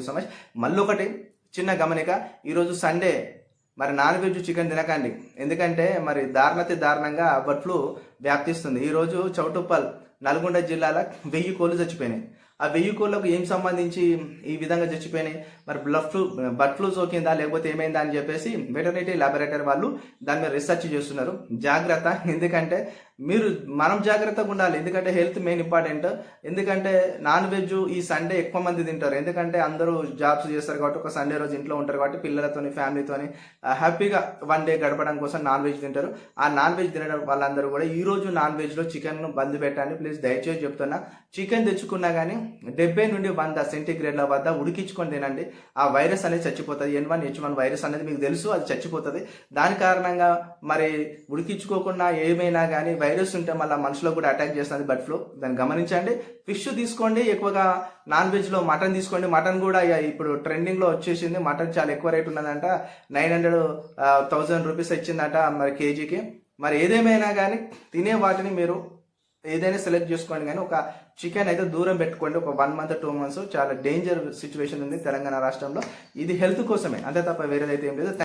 You so much. మళ్ళీ ఒకటి చిన్న గమనిక ఈరోజు సండే. మరి నాన్ వెజ్ చికెన్ తినకండి. ఎందుకంటే మరి దారుణతి దారుణంగా బర్డ్ ఫ్లూ వ్యాప్తిస్తుంది. ఈరోజు చౌటుప్పల్ నల్గొండ జిల్లాల వెయ్యి కోళ్ళు చచ్చిపోయినాయి. ఆ వెయ్యి కోళ్ళకు ఏం సంబంధించి ఈ విధంగా చచ్చిపోయినాయి? మరి బ్లడ్ ఫ్లూ బర్డ్ ఫ్లూ సోకిందా లేకపోతే ఏమైందా అని చెప్పేసి వెటర్నిటీ ల్యాబొరేటరీ వాళ్ళు దాని మీద రీసెర్చ్ చేస్తున్నారు. జాగ్రత్త ఎందుకంటే మీరు మనం జాగ్రత్తగా ఉండాలి. ఎందుకంటే హెల్త్ మెయిన్ ఇంపార్టెంట్. ఎందుకంటే నాన్ వెజ్ ఈ సండే ఎక్కువ మంది తింటారు. ఎందుకంటే అందరూ జాబ్స్ చేస్తారు కాబట్టి ఒక సండే రోజు ఇంట్లో ఉంటారు కాబట్టి పిల్లలతోని ఫ్యామిలీతోని హ్యాపీగా వన్ డే గడపడం కోసం నాన్ వెజ్ తింటారు. ఆ నాన్ వెజ్ తినడం వాళ్ళందరూ కూడా ఈ రోజు నాన్ వెజ్లో చికెన్ను బంద్ పెట్టండి. ప్లీజ్ దయచేసి చెప్తున్నా చికెన్ తెచ్చుకున్నా కానీ డెబ్బై నుండి వంద సెంటీగ్రేడ్ల వద్ద ఉడికించుకొని తినండి. ఆ వైరస్ అనేది చచ్చిపోతుంది. N one H one virus అనేది మీకు తెలుసు అది చచ్చిపోతుంది. దాని కారణంగా మరి ఉడికించుకోకుండా ఏమైనా కానీ వైరస్ ఉంటే మళ్ళీ మనుషులకు కూడా అటాక్ చేస్తుంది బర్డ్ ఫ్లూ దాన్ని గమనించండి. ఫిష్ తీసుకోండి ఎక్కువగా నాన్ వెజ్లో మటన్ తీసుకోండి. మటన్ కూడా ఇక ఇప్పుడు ట్రెండింగ్లో వచ్చేసింది. మటన్ చాలా ఎక్కువ రేట్ ఉన్నదంట. నైన్ హండ్రెడ్ థౌజండ్ రూపీస్ ఇచ్చిందట మరి కేజీకి. మరి ఏదేమైనా కానీ తినే వాటిని మీరు ఏదైనా సెలెక్ట్ చేసుకోండి కానీ ఒక చికెన్ అయితే దూరం పెట్టుకోండి. ఒక వన్ మంత్ టూ మంత్స్ చాలా డేంజర్ సిచ్యువేషన్ ఉంది తెలంగాణ రాష్ట్రంలో. ఇది హెల్త్ కోసమే అంతే తప్ప వేరేదైతే ఏం లేదు.